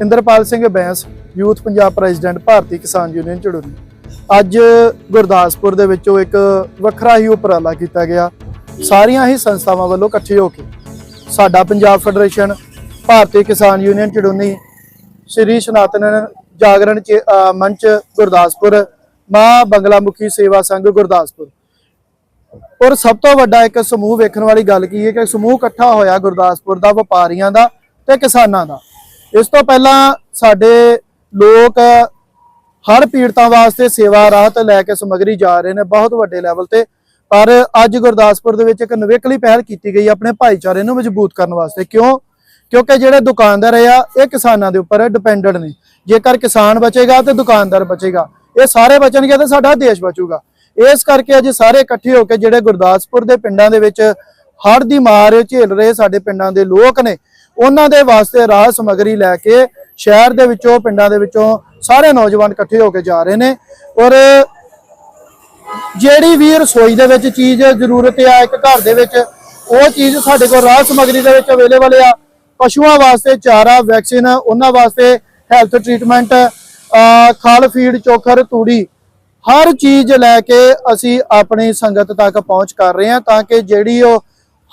Inderpal Singh Bains, youth Punjab president, Bharti Kisan union, Jharuri. ਅੱਜ ਗੁਰਦਾਸਪੁਰ ਦੇ ਵਿੱਚੋਂ ਇੱਕ ਵੱਖਰਾ ਹੀ ਉਪਰਾਲਾ ਕੀਤਾ ਗਿਆ। ਸਾਰੀਆਂ ਹੀ ਸੰਸਥਾਵਾਂ ਵੱਲੋਂ ਇਕੱਠੇ ਹੋ ਕੇ ਸਾਡਾ ਪੰਜਾਬ ਫੈਡਰੇਸ਼ਨ, ਭਾਰਤੀ ਕਿਸਾਨ ਯੂਨੀਅਨ, ਝੜੂਨੀ, ਸ਼੍ਰੀ ਸਨਾਤਨ ਜਾਗਰਣ ਚ- ਮੰਚ ਗੁਰਦਾਸਪੁਰ, ਮਾਂ ਬੰਗਲਾ ਮੁਖੀ ਸੇਵਾ ਸੰਘ ਗੁਰਦਾਸਪੁਰ। ਔਰ ਸਭ ਤੋਂ ਵੱਡਾ ਇੱਕ ਸਮੂਹ ਵੇਖਣ ਵਾਲੀ ਗੱਲ ਕੀ ਹੈ ਕਿ ਸਮੂਹ ਇਕੱਠਾ ਹੋਇਆ ਗੁਰਦਾਸਪੁਰ ਦਾ, ਵਪਾਰੀਆਂ ਦਾ ਤੇ ਕਿਸਾਨਾਂ ਦਾ। ਇਸ ਤੋਂ ਪਹਿਲਾਂ ਸਾਡੇ ਲੋਕ ਹਰ ਪੀੜਤਾਂ ਵਾਸਤੇ ਸੇਵਾ ਰਾਹਤ ਲੈ ਕੇ ਸਮਗਰੀ ਜਾ ਰਹੇ ਨੇ ਬਹੁਤ ਵੱਡੇ ਲੈਵਲ ਤੇ। ਪਰ ਅੱਜ ਗੁਰਦਾਸਪੁਰ ਦੇ ਵਿੱਚ ਇੱਕ ਨਵੇਕਲੀ ਪਹਿਲ ਕੀਤੀ ਗਈ ਆਪਣੇ ਭਾਈਚਾਰੇ ਨੂੰ ਮਜ਼ਬੂਤ ਕਰਨ ਵਾਸਤੇ। ਕਿਉਂ? ਕਿਉਂਕਿ ਜਿਹੜੇ ਦੁਕਾਨਦਾਰ ਆ, ਇਹ ਕਿਸਾਨਾਂ ਦੇ ਉੱਪਰ ਡਿਪੈਂਡੈਂਟ ਨੇ। ਜੇਕਰ ਕਿਸਾਨ ਬਚੇਗਾ ਤੇ ਦੁਕਾਨਦਾਰ ਬਚੇਗਾ। ਇਹ ਸਾਰੇ ਬਚਣਗੇ ਤੇ ਸਾਡਾ ਦੇਸ਼ ਬਚੂਗਾ। ਇਸ ਕਰਕੇ ਅੱਜ ਸਾਰੇ ਇਕੱਠੇ ਹੋ ਕੇ ਜਿਹੜੇ ਗੁਰਦਾਸਪੁਰ ਦੇ ਪਿੰਡਾਂ ਦੇ ਵਿੱਚ ਹੜ੍ਹ ਦੀ ਮਾਰ ਝੇਲ ਰਹੇ ਸਾਡੇ ਪਿੰਡਾਂ ਦੇ ਲੋਕ ਨੇ। ਉਹਨਾਂ ਦੇ ਵਾਸਤੇ ਰਾਹ ਸਮਗਰੀ ਲੈ ਕੇ ਸ਼ਹਿਰ ਦੇ ਵਿੱਚੋਂ, ਪਿੰਡਾਂ ਦੇ ਵਿੱਚੋਂ ਸਾਰੇ ਨੌਜਵਾਨ ਇਕੱਠੇ ਹੋ ਕੇ ਜਾ ਰਹੇ ਨੇ। ਔਰ ਜਿਹੜੀ ਵੀ ਰਸੋਈ ਦੇ ਵਿੱਚ ਚੀਜ਼ ਜ਼ਰੂਰਤ ਆ, ਇੱਕ ਘਰ ਦੇ ਵਿੱਚ, ਉਹ ਚੀਜ਼ ਸਾਡੇ ਕੋਲ ਰਾਹ ਸਮਗਰੀ ਦੇ ਵਿੱਚ ਅਵੇਲੇਬਲ ਆ। ਪਸ਼ੂਆਂ ਵਾਸਤੇ ਚਾਰਾ, ਵੈਕਸੀਨ, ਉਹਨਾਂ ਵਾਸਤੇ ਹੈਲਥ ਟ੍ਰੀਟਮੈਂਟ ਖਲ, ਫੀਡ, ਚੋਖਰ, ਤੂੜੀ, ਹਰ ਚੀਜ਼ ਲੈ ਕੇ ਅਸੀਂ ਆਪਣੀ ਸੰਗਤ ਤੱਕ ਪਹੁੰਚ ਕਰ ਰਹੇ ਹਾਂ ਤਾਂ ਕਿ ਜਿਹੜੀ ਉਹ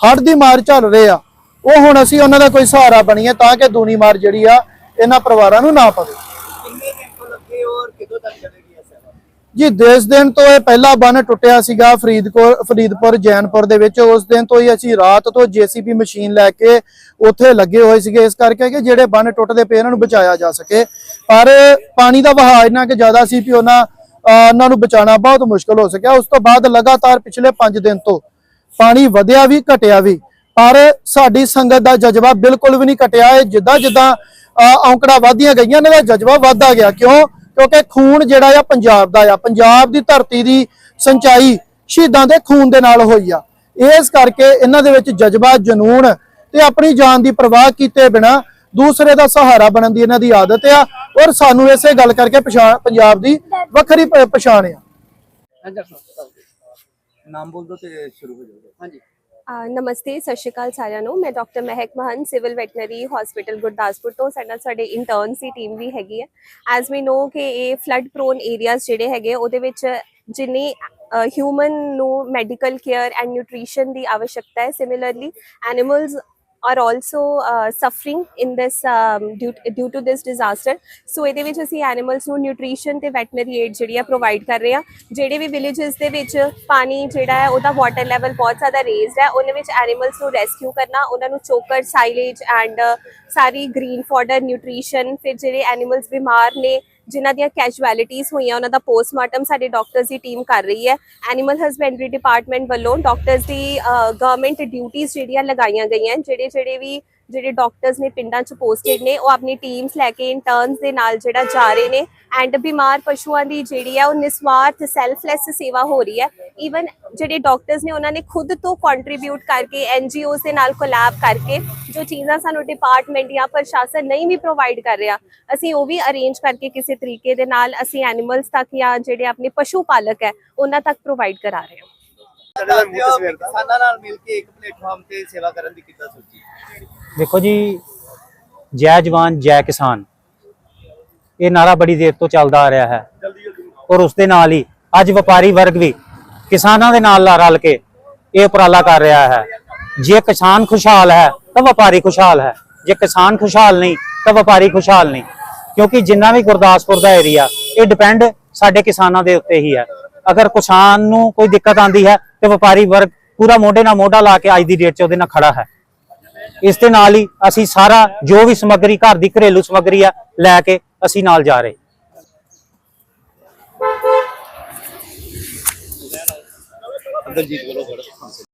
ਹੜ੍ਹ ਦੀ ਮਾਰ ਝੱਲ ਰਹੇ ਆ। ਉਹ ਹੁਣ ਅਸੀਂ ਉਹਨਾਂ ਦਾ ਕੋਈ ਸਹਾਰਾ ਬਣੀਏ ਤਾਂ ਕਿ ਦੂਣੀ ਮਾਰ ਜਿਹੜੀ ਆ ਇਹਨਾਂ ਪਰਿਵਾਰਾਂ ਨੂੰ ਨਾ ਪਵੇ। ਕਿੰਨੇ ਕੈਂਪ ਲੱਗੇ ਔਰ ਕਿਦੋਂ ਤੱਕ ਚੱਲੇਗੀ ਇਹ ਸੇਵਾ? ਜੀ ਦੇਸ਼ ਦਿਨ ਤੋਂ ਇਹ ਪਹਿਲਾ ਬੰਨ ਟੁੱਟਿਆ ਸੀਗਾ ਫਰੀਦਕੋਟ ਫਰੀਦਪੁਰ ਜੈਨਪੁਰ ਦੇ ਵਿੱਚ। ਉਸ ਦਿਨ ਤੋਂ ਹੀ ਅਸੀਂ ਰਾਤ ਤੋਂ ਜੀਸੀਬੀ ਮਸ਼ੀਨ ਲੈ ਕੇ ਉੱਥੇ ਲੱਗੇ ਹੋਏ ਸੀਗੇ। ਇਸ ਕਰਕੇ ਕਿ ਜਿਹੜੇ ਬੰਨ ਟੁੱਟਦੇ ਪਏ ਇਹਨਾਂ ਨੂੰ ਬਚਾਇਆ ਜਾ ਸਕੇ। ਪਰ ਪਾਣੀ ਦਾ ਵਹਾਅ ਇੰਨਾ ਕਿ ਜ਼ਿਆਦਾ ਸੀ ਕਿ ਉਹਨਾਂ ਨੂੰ ਬਚਾਉਣਾ ਬਹੁਤ ਮੁਸ਼ਕਲ ਹੋ ਸਕਿਆ। ਉਸ ਤੋਂ ਬਾਅਦ ਲਗਾਤਾਰ ਪਿਛਲੇ 5 ਦਿਨ ਤੋਂ ਪਾਣੀ ਵਧਿਆ ਵੀ, ਘਟਿਆ ਵੀ। ਪਰ ਸਾਡੀ ਸੰਗਤ ਦਾ ਜਜ਼ਬਾ ਬਿਲਕੁਲ ਵੀ ਨਹੀਂ ਘਟਿਆ। ਇਹ ਜਿੱਦਾਂ ਜਿੱਦਾਂ ਔਂਕੜਾ ਵਧਦੀਆਂ ਗਈਆਂ ਇਹਨਾਂ ਦਾ ਜਜ਼ਬਾ ਵੱਧਦਾ ਗਿਆ। ਕਿਉਂ? ਕਿਉਂਕਿ ਖੂਨ ਜਿਹੜਾ ਆ ਪੰਜਾਬ ਦਾ ਆ। ਪੰਜਾਬ ਦੀ ਧਰਤੀ ਦੀ ਸਿੰਚਾਈ ਸ਼ਹੀਦਾਂ ਦੇ ਖੂਨ ਦੇ ਨਾਲ ਹੋਈ ਆ। ਇਸ ਕਰਕੇ ਇਹਨਾਂ ਦੇ ਵਿੱਚ ਜਜ਼ਬਾ ਜਨੂਨ ਤੇ ਆਪਣੀ ਜਾਨ ਦੀ ਪਰਵਾਹ ਕੀਤੇ ਬਿਨਾ ਦੂਸਰੇ ਦਾ ਸਹਾਰਾ ਬਣਨ ਦੀ ਇਹਨਾਂ ਦੀ ਆਦਤ ਆ। ਔਰ ਸਾਨੂੰ ਇਸੇ ਗੱਲ ਕਰਕੇ ਪਛਾਣ ਪੰਜਾਬ ਦੀ ਵੱਖਰੀ ਪ- ਪਛਾਣ ਆ। ਨਾਮ ਬੋਲ ਦੋ ਤੇ ਸ਼ੁਰੂ ਹੋ ਜਾਊਗਾ। ਹਾਂਜੀ। ਨਮਸਤੇ, ਸਤਿ ਸ਼੍ਰੀ ਅਕਾਲ ਸਾਰਿਆਂ ਨੂੰ। ਮੈਂ doctor Mehak Mahan civil veterinary hospital Gurdaspur ਤੋਂ। ਸਾਡਾ ਸਾਡੇ ਇੰਟਰਨਸ ਦੀ ਟੀਮ ਵੀ ਹੈਗੀ ਹੈ। ਐਸ ਵੀ ਨੋ ਕਿ ਇਹ ਫਲੱਡ ਪ੍ਰੋਨ ਏਰੀਆਜ਼ ਜਿਹੜੇ ਹੈਗੇ, ਉਹਦੇ ਵਿੱਚ ਜਿੰਨੀ ਹਿਊਮਨ ਨੂੰ ਮੈਡੀਕਲ ਕੇਅਰ ਐਂਡ ਨਿਊਟ੍ਰੀਸ਼ਨ ਦੀ ਆਵਸ਼ਕਤਾ ਹੈ similarly animals are also uh, suffering in this um, due, due to this disaster. So ਇਹਦੇ ਵਿੱਚ ਅਸੀਂ ਐਨੀਮਲਸ ਨੂੰ ਨਿਊਟ੍ਰੀਸ਼ਨ ਤੇ ਵੈਟਨਰੀ ਏਡ ਜਿਹੜੀ ਆ ਪ੍ਰੋਵਾਈਡ ਕਰ ਰਹੇ ਆ। ਜਿਹੜੇ ਵੀ ਵਿਲੇजेस ਦੇ ਵਿੱਚ ਪਾਣੀ ਜਿਹੜਾ ਹੈ ਉਹਦਾ ਵਾਟਰ ਲੈਵਲ ਬਹੁਤ ਜ਼ਿਆਦਾ ਰੇਜ਼ਡ ਹੈ ਉਹਨਾਂ ਵਿੱਚ ਐਨੀਮਲਸ ਨੂੰ ਰੈਸਕਿਊ ਕਰਨਾ ਉਹਨਾਂ ਨੂੰ ਚੋਕਰ ਸਾਈਲੇਜ ਐਂਡ ਸਾਰੀ ਗ੍ਰੀਨ ਫੋਡਰ ਨਿਊਟ੍ਰੀਸ਼ਨ ਫਿਰ ਜਿਹੜੇ ਐਨੀਮਲਸ ਬਿਮਾਰ ਨੇ ਜਿਨ੍ਹਾਂ ਦੀਆਂ ਕੈਜੁਅਲਿਟੀਜ਼ ਹੋਈਆਂ, ਉਹਨਾਂ ਦਾ ਪੋਸਟਮਾਰਟਮ ਸਾਡੇ ਡਾਕਟਰਸ ਦੀ ਟੀਮ ਕਰ ਰਹੀ ਹੈ। ਐਨੀਮਲ ਹਸਬੈਂਡਰੀ ਡਿਪਾਰਟਮੈਂਟ ਵੱਲੋਂ ਡਾਕਟਰਸ ਦੀ ਗਵਰਨਮੈਂਟ ਡਿਊਟੀਆਂ ਜਿਹੜੀਆਂ ਲਗਾਈਆਂ ਗਈਆਂ ਜਿਹੜੇ ਜਿਹੜੇ ਵੀ ਜਿਹੜੇ ਡਾਕਟਰਸ ਨੇ ਪਿੰਡਾਂ 'ਚ ਪੋਸਟਡ ਨੇ, ਉਹ ਆਪਣੀ ਟੀਮਸ ਲੈ ਕੇ ਇੰਟਰਨਸ ਦੇ ਨਾਲ ਜਿਹੜਾ ਜਾ ਰਹੇ ਨੇ ਐਂਡ ਬਿਮਾਰ ਪਸ਼ੂਆਂ ਦੀ ਜਿਹੜੀ ਆ, ਉਹ ਨਿਸਵਾਰਥ ਸੈਲਫਲੈਸ ਸੇਵਾ ਹੋ ਰਹੀ ਹੈ। ਈਵਨ ਜਿਹੜੇ ਡਾਕਟਰਸ ਨੇ, ਉਹਨਾਂ ਨੇ ਖੁਦ ਤੋਂ ਕੰਟਰੀਬਿਊਟ ਕਰਕੇ ਐਨਜੀਓਜ਼ ਦੇ ਨਾਲ ਕੋਲੈਬ ਕਰਕੇ, ਜੋ ਚੀਜ਼ਾਂ ਸਾਨੂੰ ਡਿਪਾਰਟਮੈਂਟ ਜਾਂ ਪ੍ਰਸ਼ਾਸਨ ਨਹੀਂ ਵੀ ਪ੍ਰੋਵਾਈਡ ਕਰ ਰਿਹਾ, ਅਸੀਂ ਉਹ ਵੀ ਅਰੇਂਜ ਕਰਕੇ ਕਿਸੇ ਤਰੀਕੇ ਦੇ ਨਾਲ ਅਸੀਂ ਐਨੀਮਲਸ ਤੱਕ ਜਾਂ ਜਿਹੜੇ ਆਪਣੇ ਪਸ਼ੂ ਪਾਲਕ ਹੈ, ਉਹਨਾਂ ਤੱਕ ਪ੍ਰੋਵਾਈਡ ਕਰਾ ਰਹੇ ਹਾਂ। ਕਿਸਾਨਾਂ ਨਾਲ ਮਿਲ ਕੇ ਇੱਕ ਪਲੇਟਫਾਰਮ ਤੇ ਸੇਵਾ ਕਰਨ ਦੀ ਕਿੱਦਾਂ ਸੋਚੀ? ਦੇਖੋ ਜੀ ਜੈ ਜਵਾਨ ਜੈ ਕਿਸਾਨ। ਇਹ ਨਾਰਾ ਬੜੀ ਦੇਰ ਤੋਂ ਚੱਲਦਾ ਆ ਰਿਹਾ ਹੈ। ਔਰ ਉਸ ਦੇ ਨਾਲ ਹੀ ਅੱਜ ਵਪਾਰੀ ਵਰਗ ਵੀ ਕਿਸਾਨਾਂ ਦੇ ਨਾਲ ਲਾ- ਰਲ ਕੇ ਇਹ ਉਪਰਾਲਾ ਕਰ ਰਿਹਾ ਹੈ। ਜੇ ਕਿਸਾਨ ਖੁਸ਼ਹਾਲ ਹੈ ਤਾਂ ਵਪਾਰੀ ਖੁਸ਼ਹਾਲ ਹੈ। ਜੇ ਕਿਸਾਨ ਖੁਸ਼ਹਾਲ ਨਹੀਂ ਤਾਂ ਵਪਾਰੀ ਖੁਸ਼ਹਾਲ ਨਹੀਂ। ਕਿਉਂਕਿ ਜਿੰਨਾ ਵੀ ਗੁਰਦਾਸਪੁਰ ਦਾ ਏਰੀਆ ਇਹ ਡਿਪੈਂਡ ਸਾਡੇ ਕਿਸਾਨਾਂ ਦੇ ਉੱਤੇ ਹੀ ਹੈ। ਅਗਰ ਕਿਸਾਨ ਨੂੰ ਕੋਈ ਦਿੱਕਤ ਆਂਦੀ ਹੈ ਤੇ ਵਪਾਰੀ ਵਰਗ ਪੂਰਾ ਮੋਢੇ ਨਾਲ ਮੋਢਾ ਲਾ ਕੇ ਅੱਜ ਦੀ ਡੇਟ 'ਚ ਉਹਦੇ ਨਾਲ ਖੜਾ ਹੈ। ਇਸ ਦੇ ਨਾਲ ਹੀ ਅਸੀਂ ਸਾਰਾ ਜੋ ਵੀ ਸਮੱਗਰੀ ਘਰ ਦੀ ਘਰੇਲੂ ਸਮੱਗਰੀ ਆ, ਲੈ ਕੇ ਅਸੀਂ ਨਾਲ ਜਾ ਰਹੇ। ਅੰਦਰ ਜੀਤ